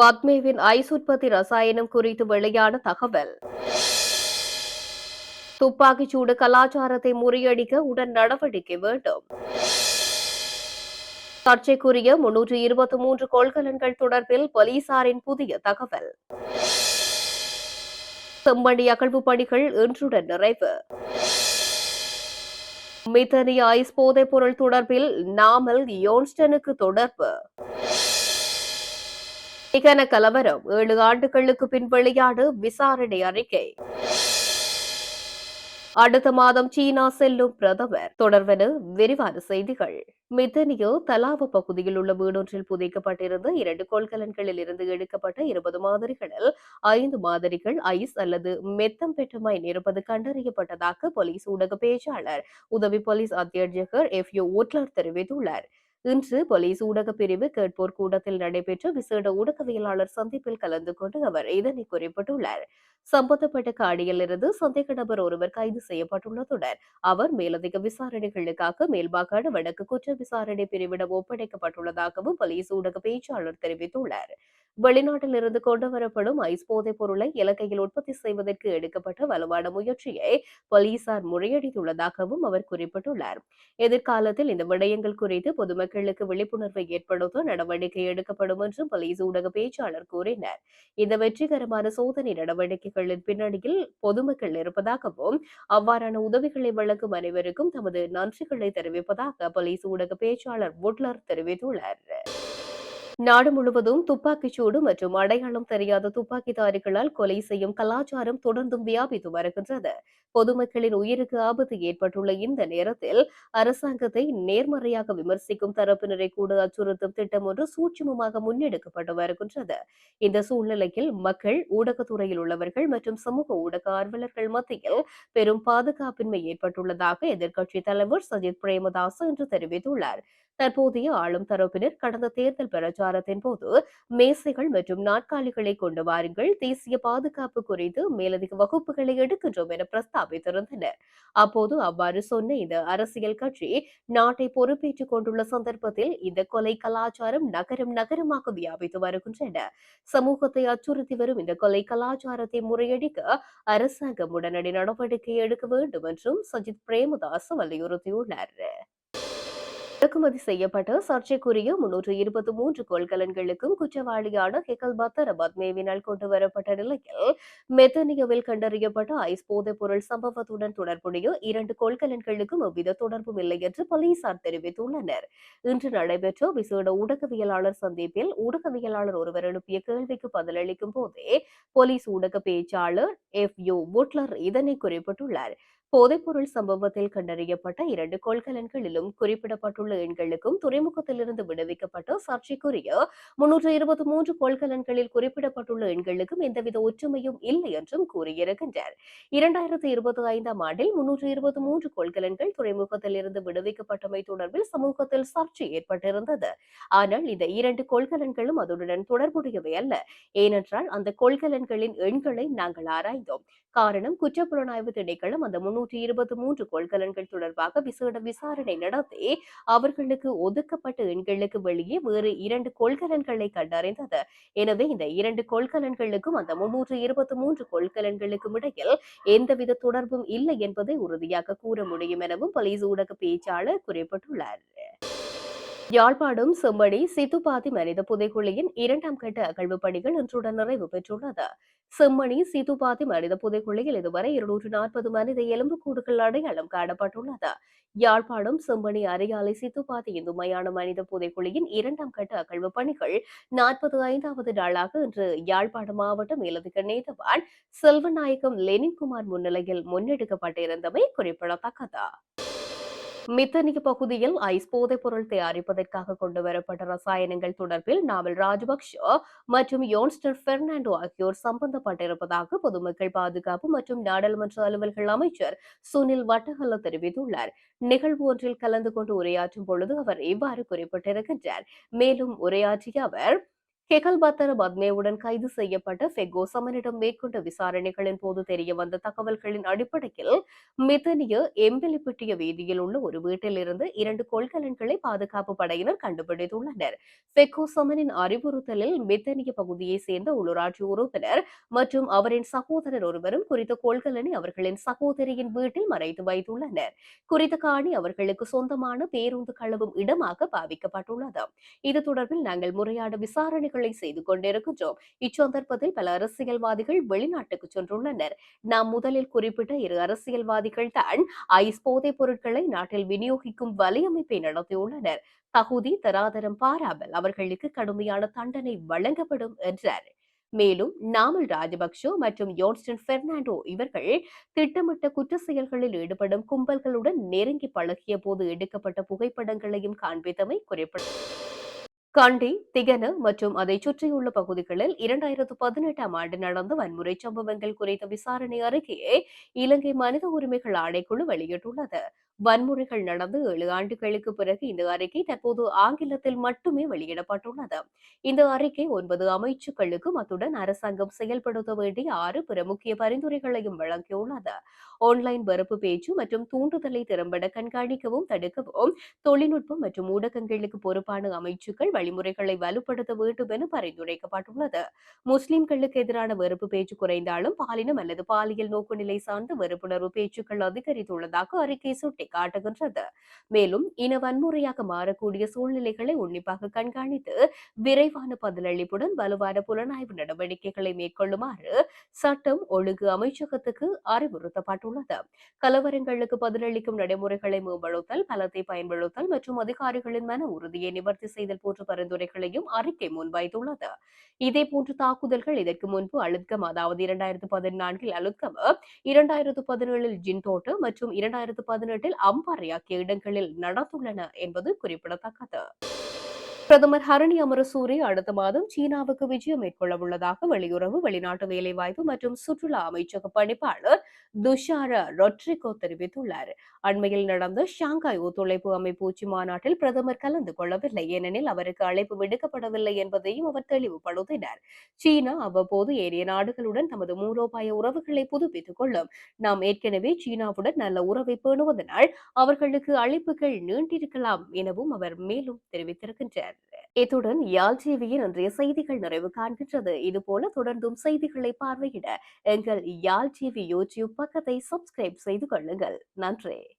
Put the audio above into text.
பத்மேவின் ice உற்பத்தி ரசாயனம் குறித்து வெளியான தகவல். துப்பாக்கிச்சூடு கலாச்சாரத்தை முறியடிக்க உடன் நடவடிக்கை வேண்டும். சர்ச்சைக்குரிய முன்னூற்று இருபத்தி மூன்று கொள்கலன்கள் தொடர்பில் போலீசாரின் புதிய தகவல். செம்மணி அகழ்வு பணிகள் இன்றுடன் நிறைவு. மிதனி ஐஸ் போதைப் பொருள் தொடர்பில் நாமல் யோன்ஸ்டனுக்கு தொடர்பு. இகன கலவரம் ஏழு ஆண்டுகளுக்கு பின் வெளியான விசாரணை அறிக்கை. அடுத்த மாதம் சீனா செல்லும் பிரதமர். தொடர்வென விரிவான செய்திகள். மித்தனியோ தலாவ பகுதியில் உள்ள வீடொன்றில் புதைக்கப்பட்டிருந்த இரண்டு கொள்கலன்களில் இருந்து எடுக்கப்பட்ட இருபது மாதிரிகளில் ஐந்து மாதிரிகள் ஐஸ் அல்லது மெத்தம் பெற்றமை இருப்பது கண்டறியப்பட்டதாக போலீஸ் ஊடக பேச்சாளர் உதவி போலீஸ் அத்தியட்சகர் எஃப் யூ உட்லர் தெரிவித்துள்ளார். இன்று போலீஸ் ஊடக பிரிவு கேட்போர் கூடத்தில் நடைபெற்ற விசேட ஊடகவியலாளர் சந்திப்பில் கலந்து கொண்டு அவர் இதனை குறிப்பிட்டுள்ளார். சம்பந்தப்பட்ட காடியிலிருந்து சந்தேக நபர் ஒருவர் கைது செய்யப்பட்டுள்ளதுடன் அவர் மேலதிக விசாரணைகளுக்காக மேல்பாக்காடு வடக்கு குற்ற விசாரணை பிரிவிடம் ஒப்படைக்கப்பட்டுள்ளதாகவும் போலீஸ் ஊடக பேச்சாளர் தெரிவித்துள்ளார். வெளிநாட்டில் இருந்து கொண்டு வரப்படும் ஐஸ் போதைப் பொருளை இலங்கையில் உற்பத்தி செய்வதற்கு எடுக்கப்பட்ட வலுவான முயற்சியை போலீசார் முறியடித்துள்ளதாகவும் அவர் குறிப்பிட்டுள்ளார். எதிர்காலத்தில் இந்த விடயங்கள் குறித்து பொதுமக்களுக்கு விழிப்புணர்வை ஏற்படுத்த நடவடிக்கை எடுக்கப்படும் என்றும் போலீஸ் ஊடக பேச்சாளர் கூறினார். இந்த வெற்றிகரமான சோதனை நடவடிக்கைகளின் பின்னணியில் பொதுமக்கள் இருப்பதாகவும் அவ்வாறான உதவிகளை வழங்கும் அனைவருக்கும் தமது நன்றிகளை தெரிவிப்பதாக போலீஸ் ஊடக பேச்சாளர் வுட்லர் தெரிவித்துள்ளார். நாடு முழுவதும் துப்பாக்கிச்சூடு மற்றும் அடையாளம் தெரியாத துப்பாக்கிதாரிகளால் கொலை செய்யும் கலாச்சாரம் தொடர்ந்தும் வியாபித்து வருகின்றது. பொதுமக்களின் உயிருக்கு ஆபத்து ஏற்பட்டுள்ள இந்த நேரத்தில் அரசாங்கத்தை நேர்மறையாக விமர்சிக்கும் தரப்பினரை கூட அச்சுறுத்தும் திட்டம் ஒன்று சூட்சுமமாக முன்னெடுக்கப்பட்டு வருகின்றது. இந்த சூழ்நிலையில் மக்கள் ஊடகத்துறையில் உள்ளவர்கள் மற்றும் சமூக ஊடக ஆர்வலர்கள் மத்தியில் பெரும் பாதுகாப்பின்மை ஏற்பட்டுள்ளதாக எதிர்க்கட்சித் தலைவர் சஜித் பிரேமதாஸ் என்று தெரிவித்துள்ளார். தற்போதைய ஆளும் தரப்பினர் கடந்த தேர்தல் பிரச்சாரத்தின் போது மேசைகள் மற்றும் நாற்காலிகளை கொண்டு வாருங்கள். தேசிய பாதுகாப்பு குறித்து மேலதிக வகுப்புகளை எடுக்கின்றோம் என பிரஸ்தாபித்திருந்தனர். அப்போது அவ்வாறு சொன்ன இந்த அரசியல் கட்சி நாட்டை பொறுப்பேற்றுக் கொண்டுள்ள சந்தர்ப்பத்தில் இந்த கொலை கலாச்சாரம் நகரம் நகரமாக வியாபித்து வருகின்றன. சமூகத்தை அச்சுறுத்தி வரும் இந்த கொலை கலாச்சாரத்தை முறையடிக்க அரசாங்கம் உடனடி நடவடிக்கை எடுக்க வேண்டும் என்றும் சஜித் பிரேமதாஸ் வலியுறுத்தியுள்ளார். இறக்குமதி செய்யப்பட்ட சர்ச்சைக்குரிய முன்னூற்று இருபத்தி மூன்று கொள்கலன்களுக்கும் குற்றவாளியான ஹெக்கல் பத்தரபாத் மேவினால் கொண்டு வரப்பட்ட நிலையில் மெத்தனியாவில் கண்டறியப்பட்ட ஐஸ் போதைப் பொருள் சம்பவத்துடன் தொடர்புடைய இரண்டு கொள்கலன்களுக்கும் எவ்வித தொடர்பும் இல்லை என்று போலீசார் தெரிவித்துள்ளனர். இன்று நடைபெற்ற விசேட ஊடகவியலாளர் சந்திப்பில் ஊடகவியலாளர் ஒருவர் எழுப்பிய கேள்விக்கு பதிலளிக்கும் போதே போலீஸ் ஊடக பேச்சாளர் எஃப் யூ புட்லர் இதனை குறிப்பிட்டுள்ளார். போதைப்பொருள் சம்பவத்தில் கண்டறியப்பட்ட இரண்டு கொள்கலன்களிலும் குறிப்பிடப்பட்டுள்ள எண்களுக்கும் துறைமுகத்திலிருந்து விடுவிக்கப்பட்ட சர்ச்சைக்குரிய முன்னூற்று இருபத்தி மூன்று கொள்கலன்களில் குறிப்பிடப்பட்டுள்ள எண்களுக்கும் எந்தவித ஒற்றுமையும் இல்லை என்றும் கூறியிருக்கின்றார். இரண்டாயிரத்தி இருபத்தி ஐந்தாம் ஆண்டில் முன்னூற்று இருபத்தி மூன்று கொள்கலன்கள் துறைமுகத்திலிருந்து விடுவிக்கப்பட்டமை தொடர்பில் சமூகத்தில் சர்ச்சை ஏற்பட்டிருந்தது. ஆனால் இந்த இரண்டு கொள்கலன்களும் அதுடன் தொடர்புடையவை அல்ல. ஏனென்றால் அந்த கொள்கலன்களின் எண்களை நாங்கள் ஆராய்ந்தோம். காரணம் குற்றப்புலனாய்வு திணைக்களம் அந்த முன்னூறு இருநூற்றி இருபத்தி மூன்று கொள்கலன்கள் தொடர்பாக விசேட விசாரணை நடத்தி அவர்களுக்கு ஒதுக்கப்பட்ட எண்களுக்கு வெளியே வேறு இரண்டு கொள்கலன்களை கண்டறிந்தது. எனவே இந்த இரண்டு கொள்கலன்களுக்கும் அந்த முன்னூற்று இருபத்தி மூன்று கொள்கலன்களுக்கும் இடையில் எந்தவித தொடர்பும் இல்லை என்பதை உறுதியாக கூற முடியும் எனவும் போலீஸ் ஊடக பேச்சாளர் குறிப்பிட்டுள்ளார். யாழ்ப்பாணம் செம்மணி சித்துப்பாத்தி மனித புதைக்குழியின் இரண்டாம் கட்ட அகழ்வு பணிகள் இன்றுடன் நிறைவு பெற்றுள்ளது. செம்மணி சித்துப்பாத்தி மனித புதைக்குழியில் இதுவரை இருநூற்று நாற்பது மனித எலும்புக்கூடுகள் அடையாளம் காணப்பட்டுள்ளது. யாழ்ப்பாணம் செம்மணி அரியாலை சித்துப்பாதி இந்து மயான மனித புதைக்குழியின் இரண்டாம் கட்ட அகழ்வு பணிகள் நாற்பது ஐந்தாவது நாளாக இன்று யாழ்ப்பாணம் மாவட்டம் மேலதிக நேதவான் செல்வநாயகம் லெனின்குமார் முன்னிலையில் முன்னெடுக்கப்பட்டிருந்தமை குறிப்பிடத்தக்கது. மித்தனி பகுதியில் ஐஸ் போதைப் பொருள் தயாரிப்பதற்காக கொண்டு வரப்பட்ட ரசாயனங்கள் தொடர்பில் நாவல் ராஜபக்ஷ மற்றும் யோன்ஸ்டர் பெர்னாண்டோ ஆகியோர் சம்பந்தப்பட்டிருப்பதாக பொதுமக்கள் பாதுகாப்பு மற்றும் நாடாளுமன்ற அலுவல்கள் அமைச்சர் சுனில் வட்டகல்ல தெரிவித்துள்ளார். நிகழ்வு ஒன்றில் கலந்து கொண்டு உரையாற்றும் பொழுது அவர் இவ்வாறு குறிப்பிட்டிருக்கின்றார். மேலும் உரையாற்றிய அவர் கெகல்பத்தர பத்மேவுடன் கைது செய்யப்பட்ட ஃபெகோ சமனிடம் மேற்கொண்ட விசாரணைகளின் போது தெரிய வந்த தகவல்களின் அடிப்படையில் மிதனிய எம்பிலிப்பிட்டிய வீதியில் உள்ள ஒரு வீட்டில் இருந்து இரண்டு கொள்கலன்களை பாதுகாப்பு படையினர் கண்டுபிடித்துள்ளனர். ஃபெகோ சமனின் அறிவுறுத்தலில் மிதனிய பகுதியை சேர்ந்த உள்ளூராட்சி உறுப்பினர் மற்றும் அவரின் சகோதரர் ஒருவரும் குறித்த கொள்கலனை அவர்களின் சகோதரியின் வீட்டில் மறைத்து வைத்துள்ளனர். குறித்த காணி அவர்களுக்கு சொந்தமான பேருந்து களவும் இடமாக பாவிக்கப்பட்டுள்ளது. இது தொடர்பில் நாங்கள் முறையான விசாரணைகள் முயற்சிகளை செய்து கொண்டிருக்கின்றோம் இச்சந்தர்ப்பத்தில் பல அரசியல்வாதிகள் வெளிநாட்டுக்கு சென்றுள்ளனர். நாம் முதலில் குறிப்பிட்ட இரு அரசியல்வாதிகள் தான் ஐஸ் போதைப் பொருட்களை நாட்டில் விநியோகிக்கும் வலையமைப்பை நடத்தியுள்ளனர். தகுதி தராதரம் பாராமல் அவர்களுக்கு கடுமையான தண்டனை வழங்கப்படும் என்றார். மேலும் நாமல் ராஜபக்சோ மற்றும் யோன்ஸ்டன் பெர்னாண்டோ இவர்கள் திட்டமிட்ட குற்ற செயல்களில் ஈடுபடும் கும்பல்களுடன் நெருங்கி பழகிய போது எடுக்கப்பட்ட புகைப்படங்களையும் காண்பித்தமை குறிப்பிட்டது கண்டி திகன மற்றும் அதை சுற்றியுள்ள பகுதிகளில் இரண்டாயிரத்து பதினெட்டாம் ஆண்டு நடந்த வன்முறை சம்பவங்கள் குறித்த விசாரணை அறிக்கையை இலங்கை மனித உரிமைகள் ஆணைக்குழு வெளியிட்டுள்ளது. வன்முறைகள் நடந்து ஏழு ஆண்டுகளுக்கு பிறகு இந்த அறிக்கை தற்போது ஆங்கிலத்தில் மட்டுமே வெளியிடப்பட்டுள்ளது. இந்த அறிக்கை ஒன்பது அமைச்சுக்களுக்கும் அத்துடன் அரசாங்கம் செயல்படுத்த வேண்டிய ஆறு பிற முக்கிய பரிந்துரைகளையும் வழங்கியுள்ளது. ஆன்லைன் வெறுப்பு பேச்சு மற்றும் தூண்டுதலை திறம்பட கண்காணிக்கவும் தடுக்கவும் தொழில்நுட்பம் மற்றும் ஊடகங்களுக்கு பொறுப்பான அமைச்சுக்கள் வழிமுறைகளை வலுப்படுத்த வேண்டும் என பரிந்துரைக்கப்பட்டுள்ளது. முஸ்லிம்களுக்கு எதிரான வெறுப்பு பேச்சு குறைந்தாலும் பாலினம் அல்லது பாலியல் நோக்குநிலை சார்ந்த வெறுப்புணர்வு பேச்சுக்கள் அதிகரித்துள்ளதாக அறிக்கை சுட்டி காட்டுகின்றது. மேலும் இன வன்முறையாக மாறக்கூடிய சூழ்நிலைகளை உன்னிப்பாக கண்காணித்து விரைவான பதிலளிப்புடன் வலுவான புலனாய்வு நடவடிக்கைகளை மேற்கொள்ளுமாறு சட்டம் ஒழுங்கு அமைச்சகத்துக்கு அறிவுறுத்தப்பட்டுள்ளது. கலவரங்களுக்கு பதிலளிக்கும் நடைமுறைகளை மேம்படுத்தல் பலத்தை பயன்படுத்தல் மற்றும் அதிகாரிகளின் மன உறுதியை நிவர்த்தி செய்தல் போன்ற பரிந்துரைகளையும் அறிக்கை முன்வைத்துள்ளது. இதே போன்ற தாக்குதல்கள் இதற்கு முன்பு அழுத்கம் அதாவது இரண்டாயிரத்து பதினான்கில் அழுத்கம் இரண்டாயிரத்து பதினேழில் ஜின்தோட்டு மற்றும் இரண்டாயிரத்து பதினெட்டில் அம்பாறை ஆகிய இடங்களில் நடந்துள்ளன என்பது குறிப்பிடத்தக்கது. பிரதமர் ஹரணி அமரசூரி அடுத்த மாதம் சீனாவுக்கு விஜயம் மேற்கொள்ள உள்ளதாக வெளியுறவு வெளிநாட்டு வேலைவாய்ப்பு மற்றும் சுற்றுலா அமைச்சக பணிப்பாளர் துஷார ரொட்ரிகோ தெரிவித்துள்ளார். அண்மையில் நடந்த ஷாங்காய் ஒத்துழைப்பு அமைப்பு உச்சி மாநாட்டில் பிரதமர் கலந்து கொள்ளவில்லை. ஏனெனில் அவருக்கு அழைப்பு விடுக்கப்படவில்லை என்பதையும் அவர் தெளிவுபடுத்தினார். சீனா அவ்வப்போது ஏரிய நாடுகளுடன் தமது மூலோபாய உறவுகளை புதுப்பித்துக் கொள்ளும். நாம் ஏற்கனவே சீனாவுடன் நல்ல உறவை பேணுவதனால் அவர்களுக்கு அழைப்புகள் நீண்டிருக்கலாம் எனவும் அவர் மேலும் தெரிவித்திருக்கின்றார். இத்துடன் யாழ் டிவியின் இன்றைய செய்திகள் நிறைவு காண்கின்றது. இதுபோல தொடர்ந்தும் செய்திகளை பார்வையிட எங்கள் யாழ் டிவி யூடியூப் பக்கத்தை சப்ஸ்கிரைப் செய்து கொள்ளுங்கள். நன்றி.